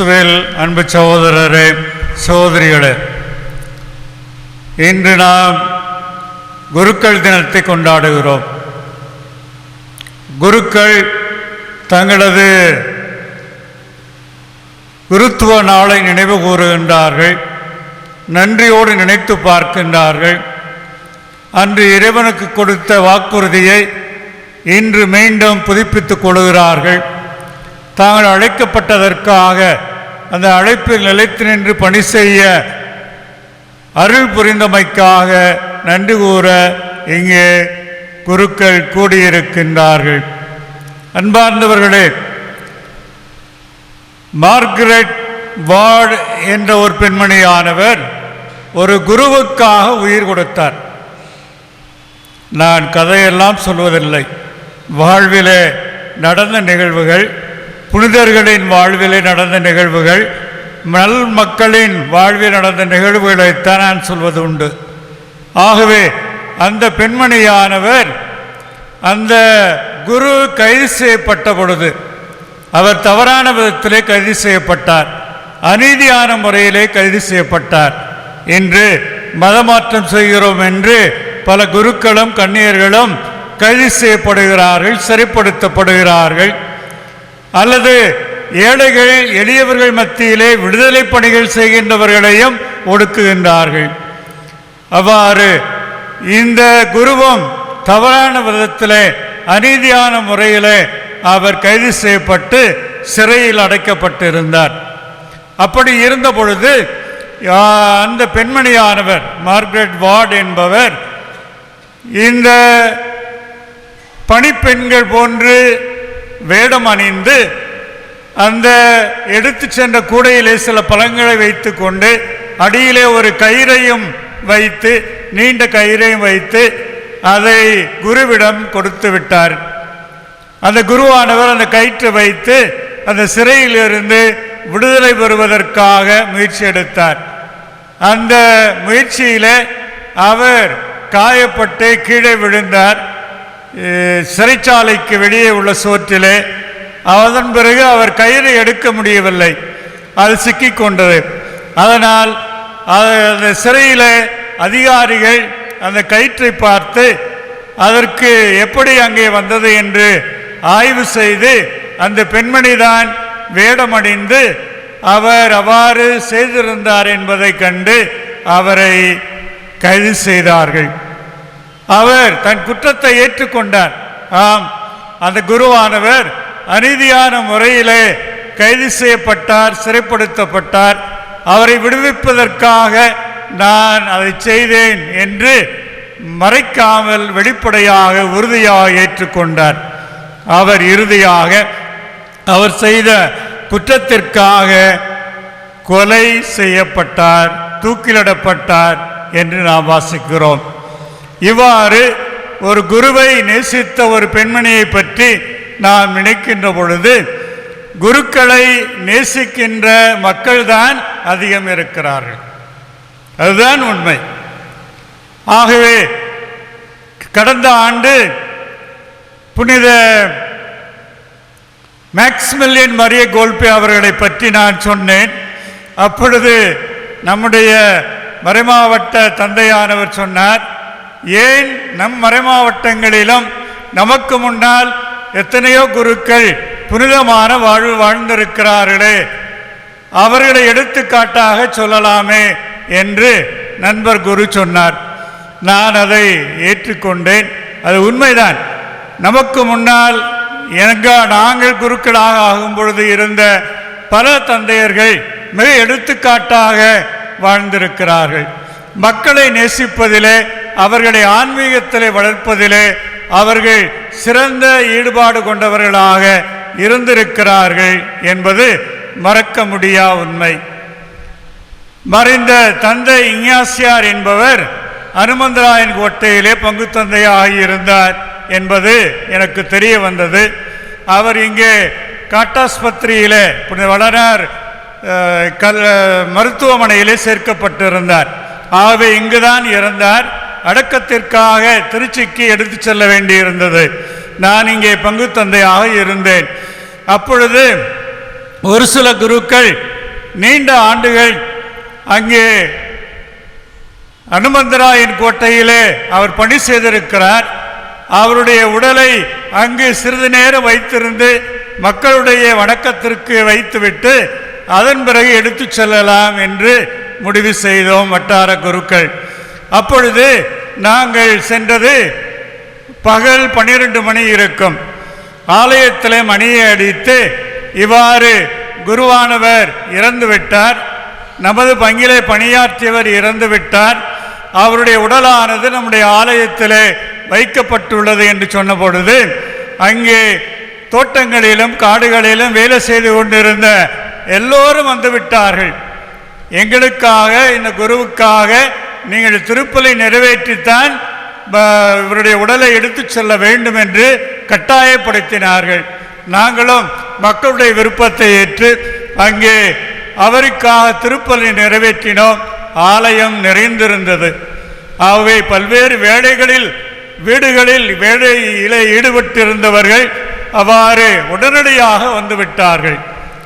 கிறிஸ்துவில் அன்பு சகோதரரே சகோதரிகளே இன்று நாம் குருக்கள் தினத்தை கொண்டாடுகிறோம். குருக்கள் தங்களது குருத்துவ நாளை நினைவு கூறுகின்றார்கள் நன்றியோடு நினைத்து பார்க்கின்றார்கள். அன்று இறைவனுக்கு கொடுத்த வாக்குறுதியை இன்று மீண்டும் புதுப்பித்துக் கொள்கிறார்கள். தாங்கள் அழைக்கப்பட்டதற்காக அந்த அழைப்பில் நிலைத்து நின்று பணி செய்ய அருள் புரிந்தமைக்காக நன்றி கூற இங்கே குருக்கள் கூடியிருக்கின்றார்கள். அன்பார்ந்தவர்களே மார்கரெட் வார்டு என்ற ஒரு பெண்மணியானவர் ஒரு குருவுக்காக உயிர் கொடுத்தார். நான் கதையெல்லாம் சொல்வதில்லை. வாழ்விலே நடந்த நிகழ்வுகள் புனிதர்களின் வாழ்விலே நடந்த நிகழ்வுகள் நல் மக்களின் வாழ்வில் நடந்த நிகழ்வுகளைத்தான் நான் சொல்வது உண்டு. ஆகவே அந்த பெண்மணியானவர் அந்த குரு கைது செய்யப்பட்ட பொழுது அவர் தவறான விதத்திலே கைது செய்யப்பட்டார். அநீதியான முறையிலே கைது செய்யப்பட்டார் என்று மதமாற்றம் செய்கிறோம் என்று பல குருக்களும் கன்னியர்களும் கைது செய்யப்படுகிறார்கள் சரிப்படுத்தப்படுகிறார்கள். அல்லது ஏழைகள் எளியவர்கள் மத்தியிலே விடுதலை பணிகள் செய்கின்றவர்களையும் ஒடுக்குகின்றார்கள். அவ்வாறு இந்த குருவும் தவறான விதத்தில் அநீதியான முறையில் அவர் கைது செய்யப்பட்டு சிறையில் அடைக்கப்பட்டிருந்தார். அப்படி இருந்த பொழுது அந்த பெண்மணியானவர் மார்க்ரெட் வார்டு என்பவர் இந்த பணிப்பெண்கள் போன்று வேடம் அணிந்து அந்த எடுத்து சென்ற கூடையிலே சில பழங்களை வைத்து கொண்டு அடியிலே ஒரு கயிறையும் வைத்து நீண்ட கயிறையும் வைத்து அதை குருவிடம் கொடுத்து விட்டார். அந்த குருவானவர் அந்த கயிற்று வைத்து அந்த சிறையிலிருந்து விடுதலை பெறுவதற்காக முயற்சி எடுத்தார். அந்த முயற்சியில் அவர் காயப்பட்டு கீழே விழுந்தார். சிறைச்சாலைக்கு வெளியே உள்ள சோற்றிலே அதன் பிறகு அவர் கயிறு எடுக்க முடியவில்லை. அது சிக்கிக்கொண்டது அதனால் அந்த சிறையில் அதிகாரிகள் அந்த கயிற்றை பார்த்து அதற்கு எப்படி அங்கே வந்தது? என்று ஆய்வு செய்து அந்த பெண்மணிதான் வேடமடைந்து அவர் அவ்வாறு செய்திருந்தார் என்பதை கண்டு அவரை கைது செய்தார்கள். அவர் தன் குற்றத்தை ஏற்றுக்கொண்டார். ஆம் அந்த குருவானவர் அநீதியான முறையிலே கைது செய்யப்பட்டார் சிறைப்படுத்தப்பட்டார். அவரை விடுவிப்பதற்காக நான் அதை செய்தேன் என்று மறைக்காமல் வெளிப்படையாக உறுதியாக ஏற்றுக்கொண்டார். அவர் இறுதியாக அவர் செய்த குற்றத்திற்காக கொலை செய்யப்பட்டார் தூக்கிலிடப்பட்டார் என்று நாம் வாசிக்கிறோம். இவ்வாறு ஒரு குருவை நேசித்த ஒரு பெண்மணியை பற்றி நாம் நினைக்கின்ற பொழுது குருக்களை நேசிக்கின்ற மக்கள்தான் அதிகம் இருக்கிறார்கள். அதுதான் உண்மை. ஆகவே கடந்த ஆண்டு புனித மேக்ஸ்மில்லியன் மரிய கோல்பே அவர்களை பற்றி நான் சொன்னேன். அப்பொழுது நம்முடைய மறைமாவட்ட தந்தையானவர் சொன்னார் ஏன் நம் மறைமாவட்டங்களிலும் நமக்கு முன்னால் எத்தனையோ குருக்கள் புனிதமான வாழ்வு வாழ்ந்திருக்கிறார்களே. அவர்களை எடுத்துக்காட்டாக சொல்லலாமே என்று நண்பர் குரு சொன்னார். நான் அதை ஏற்றுக்கொண்டேன். அது உண்மைதான். நமக்கு முன்னால் எங்க நாங்கள் குருக்களாக ஆகும் பொழுது இருந்த பல தந்தையர்கள் மிக எடுத்துக்காட்டாக வாழ்ந்திருக்கிறார்கள். மக்களை நேசிப்பதிலே அவர்களை ஆன்மீகத்திலே வளர்ப்பதிலே அவர்கள் சிறந்த ஈடுபாடு கொண்டவர்களாக இருந்திருக்கிறார்கள் என்பது மறக்க முடியா உண்மை. மறைந்த தந்தை இஞ்ஞாசியார் என்பவர் அனுமந்தராயன் கோட்டையிலே பங்கு தந்தையாக இருந்தார் என்பது எனக்கு தெரிய வந்தது. அவர் இங்கே காட்டாஸ்பத்திரியிலே புனித வளனார் கல் மருத்துவமனையிலே சேர்க்கப்பட்டிருந்தார். ஆகவே இங்குதான் இறந்தார். அடக்கத்திற்காக திருச்சிக்கு எடுத்து செல்ல வேண்டியிருந்தது. நான் இங்கே பங்கு தந்தையாக இருந்தேன். அப்பொழுது ஒரு சில குருக்கள் நீண்ட ஆண்டுகள் அங்கே அனுமந்தராயன் கோட்டையிலே அவர் பணி செய்திருக்கிறார். அவருடைய உடலை அங்கு சிறிது நேரம் வைத்திருந்து மக்களுடைய வணக்கத்திற்கு வைத்துவிட்டு அதன் பிறகு எடுத்து செல்லலாம் என்று முடிவு செய்தோம் வட்டார குருக்கள். அப்பொழுது நாங்கள் சென்றது பகல் பன்னிரண்டு மணி இருக்கும். ஆலயத்தில் மணியை அடித்து இவ்வாறு குருவானவர் இறந்து விட்டார். நமது பங்கிலே பணியாற்றியவர் இறந்து விட்டார். அவருடைய உடலானது நம்முடைய ஆலயத்தில் வைக்கப்பட்டுள்ளது என்று சொன்ன பொழுது அங்கே தோட்டங்களிலும் காடுகளிலும் வேலை செய்து கொண்டிருந்த எல்லோரும் வந்து விட்டார்கள். எங்களுக்காக இந்த குருவுக்காக நீங்கள் திருப்பலை நிறைவேற்றித்தான் இவருடைய உடலை எடுத்துச் செல்ல வேண்டும் என்று கட்டாயப்படுத்தினார்கள். நாங்களும் மக்களுடைய விருப்பத்தை ஏற்று அங்கே அவருக்காக திருப்பலை நிறைவேற்றினோம். ஆலயம் நிறைந்திருந்தது. ஆகவே பல்வேறு வேலைகளில் வீடுகளில் வேலையிலே ஈடுபட்டிருந்தவர்கள் அவ்வாறு உடனடியாக வந்துவிட்டார்கள்.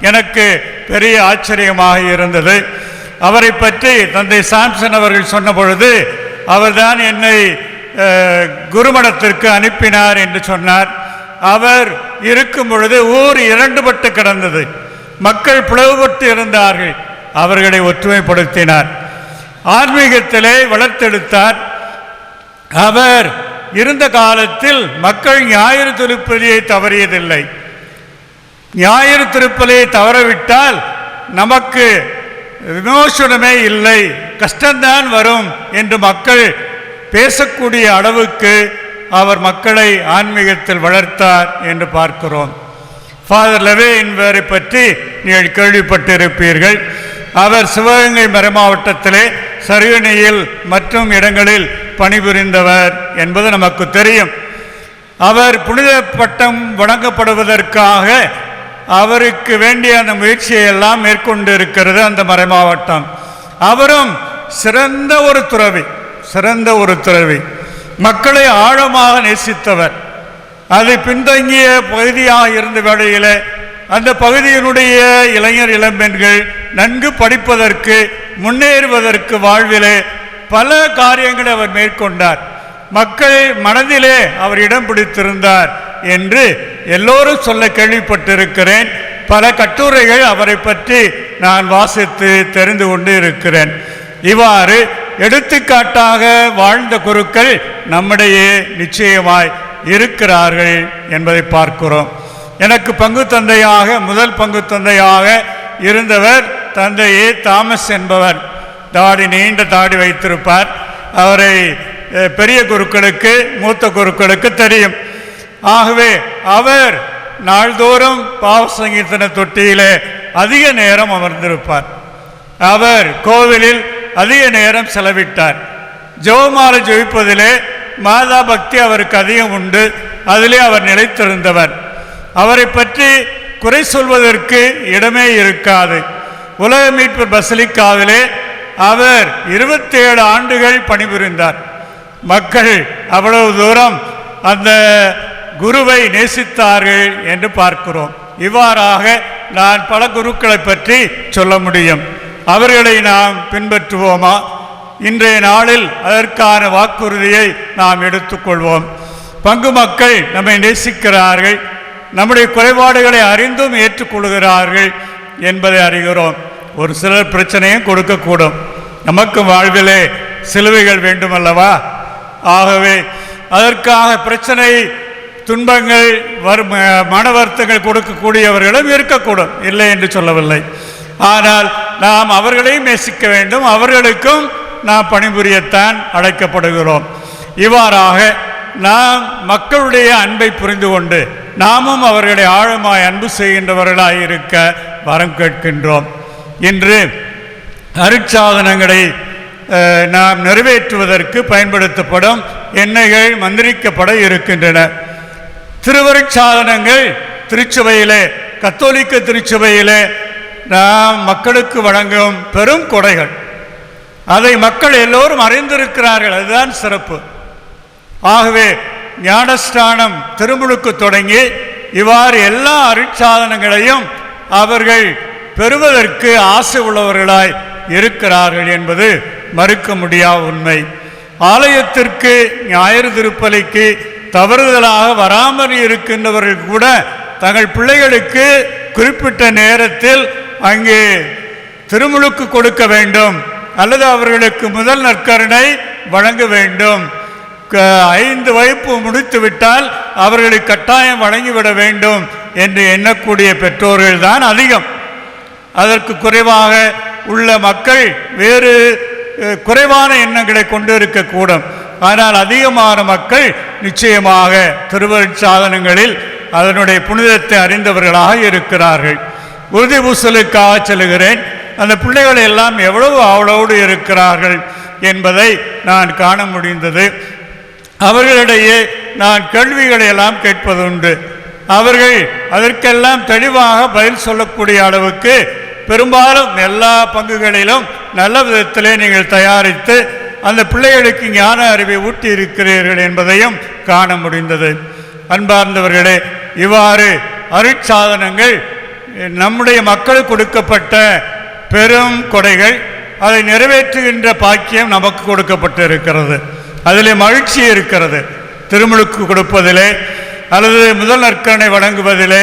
எனக்கு பெரிய ஆச்சரியமாக இருந்தது. அவரை பற்றி தந்தை சாம்சன் அவர்கள் சொன்ன பொழுது அவர்தான் என்னை குருமடத்திற்கு அனுப்பினார் என்று சொன்னார். அவர் இருக்கும் பொழுது ஊர் இரண்டுபட்டு கிடந்தது. மக்கள் பிளவுபட்டு இருந்தார்கள். அவர்களை ஒற்றுமைப்படுத்தினார். ஆன்மீகத்திலே வளர்த்தெடுத்தார். அவர் இருந்த காலத்தில் மக்கள் ஞாயிறு திருப்பதியை தவறியதில்லை. ஞாயிறு திருப்பலியை தவறவிட்டால் நமக்கு விமோசனமே இல்லை. கஷ்டம்தான் வரும் என்று மக்கள் பேசக்கூடிய அளவுக்கு அவர் மக்களை ஆன்மீகத்தில் வளர்த்தார் என்று பார்க்கிறோம். ஃபாதர் லெவே என்பவரை பற்றி நீங்கள் கேள்விப்பட்டிருப்பீர்கள். அவர் சிவகங்கை மறைமாவட்டத்திலே சருகணியில் மற்றும் இடங்களில் பணிபுரிந்தவர் என்பது நமக்கு தெரியும். அவர் புனித பட்டம் வழங்கப்படுவதற்காக அவருக்கு வேண்டிய அந்த முயற்சியை எல்லாம் மேற்கொண்டு இருக்கிறது அந்த மறைமாவட்டம். அவரும் சிறந்த ஒரு துறவி சிறந்த ஒரு துறவி. மக்களை ஆழமாக நேசித்தவர். அது பின்தங்கிய பகுதியாக இருந்த வேளையில் அந்த பகுதியினுடைய இளைஞர் இளம்பெண்கள் நன்கு படிப்பதற்கு முன்னேறுவதற்கு வாழ்விலே பல காரியங்களை அவர் மேற்கொண்டார். மக்கள் மனதிலே அவர் இடம் பிடித்திருந்தார். என்று எல்லோரும் சொல்ல கேள்விப்பட்டிருக்கிறேன். பல கட்டுரைகள் அவரை பற்றி நான் வாசித்து தெரிந்து கொண்டு இருக்கிறேன். இவ்வாறு எடுத்துக்காட்டாக வாழ்ந்த குருக்கள் நம்மிடையே நிச்சயமாய் இருக்கிறார்கள் என்பதை பார்க்கிறோம். எனக்கு பங்கு தந்தையாக முதல் பங்கு தந்தையாக இருந்தவர் தந்தை ஏ. தாமஸ் என்பவர். தாடி நீண்ட தாடி வைத்திருப்பார். அவரை பெரிய குருக்களுக்கு மூத்த குருக்களுக்கு தெரியும். ஆகவே அவர் நாள்தோறும் பாவ சங்கீர்த்தன தொட்டியிலே அதிக நேரம் அமர்ந்திருப்பார். அவர் கோவிலில் அதிக நேரம் செலவிட்டார். ஜோமாலை ஜெயிப்பதிலே மாதா பக்தி அவருக்கு அதிகம் உண்டு. அதிலே அவர் நிலைத்திருந்தவர். அவரை பற்றி குறை சொல்வதற்கு இடமே இருக்காது. உலக மீட்பு பசலிக்காவிலே அவர் இருபத்தேழு ஆண்டுகள் பணிபுரிந்தார். மக்கள் அவ்வளவு தூரம் அந்த குருவை நேசித்தார்கள் என்று பார்க்கிறோம். இவ்வாறாக நான் பல குருக்களை பற்றி சொல்ல முடியும். அவர்களை நாம் பின்பற்றுவோமா? இன்றைய நாளில் அதற்கான வாக்குறுதியை நாம் எடுத்துக்கொள்வோம். பங்கு மக்கள் நம்மை நேசிக்கிறார்கள். நம்முடைய குறைபாடுகளை அறிந்தும் ஏற்றுக்கொள்கிறார்கள் என்பதை அறிகிறோம். ஒரு சிலர் பிரச்சனையும் கொடுக்கக்கூடும். நமக்கு வாழ்விலே சிலுவைகள் வேண்டுமல்லவா? ஆகவே அதற்காக பிரச்சனை துன்பங்கள் வரும் மன வருத்தங்கள் கொடுக்கக்கூடியவர்களும் இருக்கக்கூடும். இல்லை என்று சொல்லவில்லை. ஆனால் நாம் அவர்களையும் நேசிக்க வேண்டும். அவர்களுக்கும் நாம் பணிபுரியத்தான் அழைக்கப்படுகிறோம். இவ்வாறாக நாம் மக்களுடைய அன்பை புரிந்து கொண்டு நாமும் அவர்களை ஆழமாய் அன்பு செய்கின்றவர்களாய் இருக்க வரம் கேட்கின்றோம். இன்று அருட்சாதனங்களை நாம் நிறைவேற்றுவதற்கு பயன்படுத்தப்படும் எண்ணெய்கள் மந்திரிக்கப்பட இருக்கின்றன. திருவருட்சாதனங்கள் திருச்சபையிலே கத்தோலிக்க திருச்சபையிலே நாம் மக்களுக்கு வழங்கும் பெரும் கொடைகள். அதை மக்கள் எல்லோரும் அறிந்திருக்கிறார்கள். அதுதான் சிறப்பு. ஆகவே ஞானஸ்தானம் திருமுழுக்கு தொடங்கி இவ்வாறு எல்லா அருட்சாதனங்களையும் அவர்கள் பெறுவதற்கு ஆசை உள்ளவர்களாய் இருக்கிறார்கள் என்பது மறுக்க முடியா உண்மை. ஆலயத்திற்கு ஞாயிறு திருப்பலிக்கு தவறுதலாக வராமல் இருக்கின்றவர்கள் கூட தங்கள் பிள்ளைகளுக்கு குறிப்பிட்ட நேரத்தில் அங்கே திருமுழுக்கு கொடுக்க வேண்டும். அல்லது அவர்களுக்கு முதல் நற்கருணை வழங்க வேண்டும். க- ஐந்து வகுப்பு முடித்து விட்டால் அவர்களுக்கு கட்டாயம் வழங்கிவிட வேண்டும் என்று எண்ணக்கூடிய பெற்றோர்கள் தான் அதிகம். அதற்கு குறைவாக உள்ள மக்கள் வேறு குறைவான எண்ணங்களை கொண்டு இருக்கக்கூடும். ஆனால் அதிகமான மக்கள் நிச்சயமாக திருவருட்சாதனங்களில் அதனுடைய புனிதத்தை அறிந்தவர்களாக இருக்கிறார்கள். உறுதி பூசலுக்காக செல்கிறேன். அந்த பிள்ளைகள் எல்லாம் எவ்வளவு அவளோடு இருக்கிறார்கள் என்பதை நான் காண முடிந்தது. அவர்களிடையே நான் கேள்விகளை எல்லாம் கேட்பதுண்டு அவர்கள் அதற்கெல்லாம் தெளிவாக பதில் சொல்லக்கூடிய அளவுக்கு பெரும்பாலும் எல்லா பங்குகளிலும் நல்ல விதத்திலே நீங்கள் தயாரித்து அந்த பிள்ளைகளுக்கு ஞான அறிவை ஊட்டி இருக்கிறீர்கள் என்பதையும் காண முடிந்தது. அன்பார்ந்தவர்களே இவ்வாறு அருட்சாதனங்கள் நம்முடைய மக்களுக்கு கொடுக்கப்பட்ட பெரும் கொடைகள் அதை நிறைவேற்றுகின்ற பாக்கியம் நமக்கு கொடுக்கப்பட்டு இருக்கிறது அதிலே மகிழ்ச்சி இருக்கிறது. திருமுழுக்கு கொடுப்பதிலே அல்லது முதல் நற்கரணை வழங்குவதிலே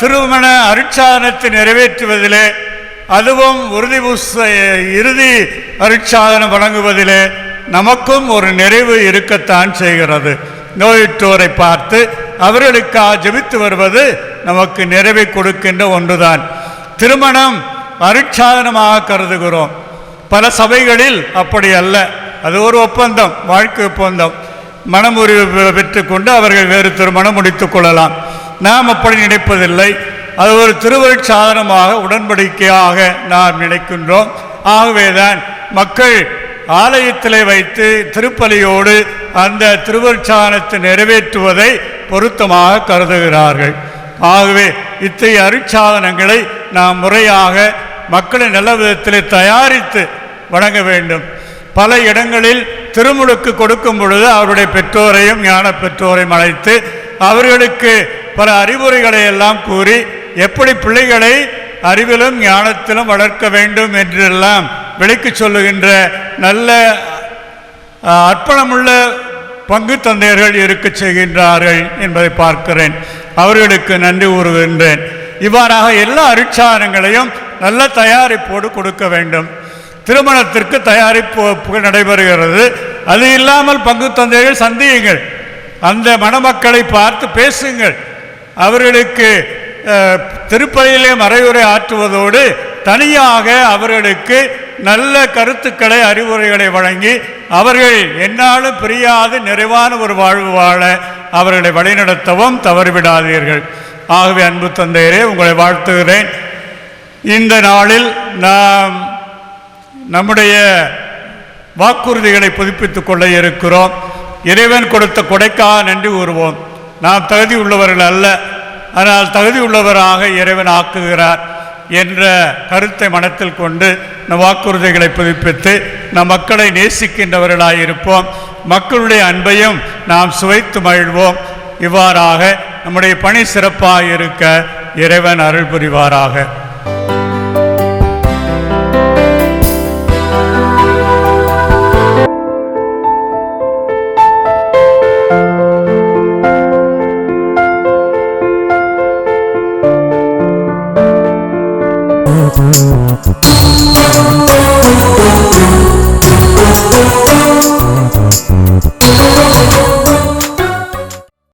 திருமண அருட்சாதனத்தை நிறைவேற்றுவதிலே அதுவும் உறுதி இறுதி அருட்சாதனம் வழங்குவதிலே நமக்கும் ஒரு நிறைவு இருக்கத்தான் செய்கிறது. நோயுற்றோரை பார்த்து அவர்களுக்காக ஜெபித்து வருவது நமக்கு நிறைவை கொடுக்கின்ற ஒன்றுதான். திருமணம் அருட்சாதனமாக கருதுகிறோம். பல சபைகளில் அப்படி அல்ல. அது ஒரு ஒப்பந்தம் வாழ்க்கை ஒப்பந்தம். மனமுறிவு பெற்றுக்கொண்டு அவர்கள் வேறு திருமணம் முடித்துக் கொள்ளலாம். நாம் அப்படி நினைப்பதில்லை. அது ஒரு திருவருட்சாதனமாக உடன்படிக்கையாக நாம் நினைக்கின்றோம். ஆகவேதான் மக்கள் ஆலயத்திலே வைத்து திருப்பலியோடு அந்த திருவருட்சாதனத்தை நிறைவேற்றுவதை பொருத்தமாக கருதுகிறார்கள். ஆகவே இத்தகைய அருட்சாதனங்களை நாம் முறையாக மக்களை நல்ல விதத்திலே தயாரித்து வழங்க வேண்டும். பல இடங்களில் திருமுழுக்கு கொடுக்கும் பொழுது அவருடைய பெற்றோரையும் ஞான பெற்றோரையும் அழைத்து அவர்களுக்கு பல அறிவுரைகளை எல்லாம் கூறி எப்படி பிள்ளைகளை அறிவிலும் ஞானத்திலும் வளர்க்க வேண்டும் என்றெல்லாம் விளக்கிச் சொல்லுகின்ற நல்ல அர்ப்பணமுள்ள பங்கு தந்தையர்கள் இருக்க செய்கின்றார்கள் என்பதை பார்க்கிறேன். அவர்களுக்கு நன்றி கூறுகின்றேன். இவ்வாறாக எல்லா அரிச்சாரங்களையும் நல்ல தயாரிப்போடு கொடுக்க வேண்டும். திருமணத்திற்கு தயாரிப்பு நடைபெறுகிறது. அது இல்லாமல் பங்கு தந்தைகள் சந்தியுங்கள். அந்த மணமக்களை பார்த்து பேசுங்கள். அவர்களுக்கு திருப்பதியிலே மறைவுரை ஆற்றுவதோடு தனியாக அவர்களுக்கு நல்ல கருத்துக்களை அறிவுரைகளை வழங்கி அவர்கள் என்னாலும் பிரியாது நிறைவான ஒரு வாழ்வு வாழ அவர்களை வழிநடத்தவும் தவறிவிடாதீர்கள். ஆகவே அன்பு தந்தையரே உங்களை வாழ்த்துகிறேன். இந்த நாளில் நாம் நம்முடைய வாக்குறுதிகளை புதுப்பித்துக் கொள்ள இருக்கிறோம். இறைவன் கொடுத்த கொடைக்காக நன்றி கூறுவோம். நாம் தகுதி உள்ளவர்கள் அல்ல. ஆனால் தகுதி உள்ளவராக இறைவன் ஆக்குகிறார் என்ற கருத்தை மனத்தில் கொண்டு நம் வாக்குறுதிகளை புதுப்பித்து நம் மக்களை நேசிக்கின்றவர்களாயிருப்போம் மக்களுடைய அன்பையும் நாம் சுவைத்து மகிழ்வோம். இவ்வாறாக நம்முடைய பணி சிறப்பாக இருக்க இறைவன் அருள் புரிவாராக.